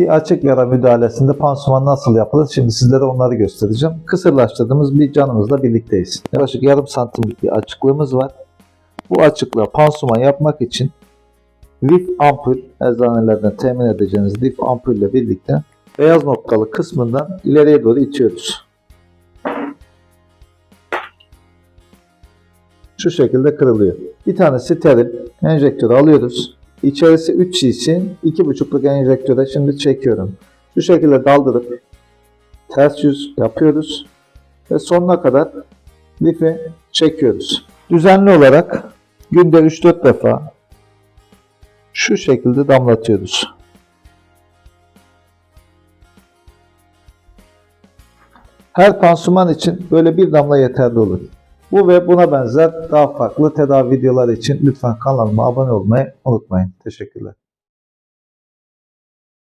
Bir açık yara müdahalesinde pansuman nasıl yapılır? Şimdi sizlere onları göstereceğim. Kısırlaştırdığımız bir canımızla birlikteyiz. Yaklaşık yarım santimlik bir açıklığımız var. Bu açıklığa pansuman yapmak için lif ampul, eczanelerden temin edeceğiniz lif ampulle birlikte beyaz noktalı kısmından ileriye doğru itiyoruz. Şu şekilde kırılıyor. Bir tane steril enjektörü alıyoruz. İçerisi 3 cc, 2,5'luk enjektöre şimdi çekiyorum. Şu şekilde daldırıp ters yüz yapıyoruz ve sonuna kadar lifi çekiyoruz. Düzenli olarak günde 3-4 defa şu şekilde damlatıyoruz. Her pansuman için böyle bir damla yeterli olur. Bu ve buna benzer daha farklı tedavi videoları için lütfen kanalıma abone olmayı unutmayın. Teşekkürler.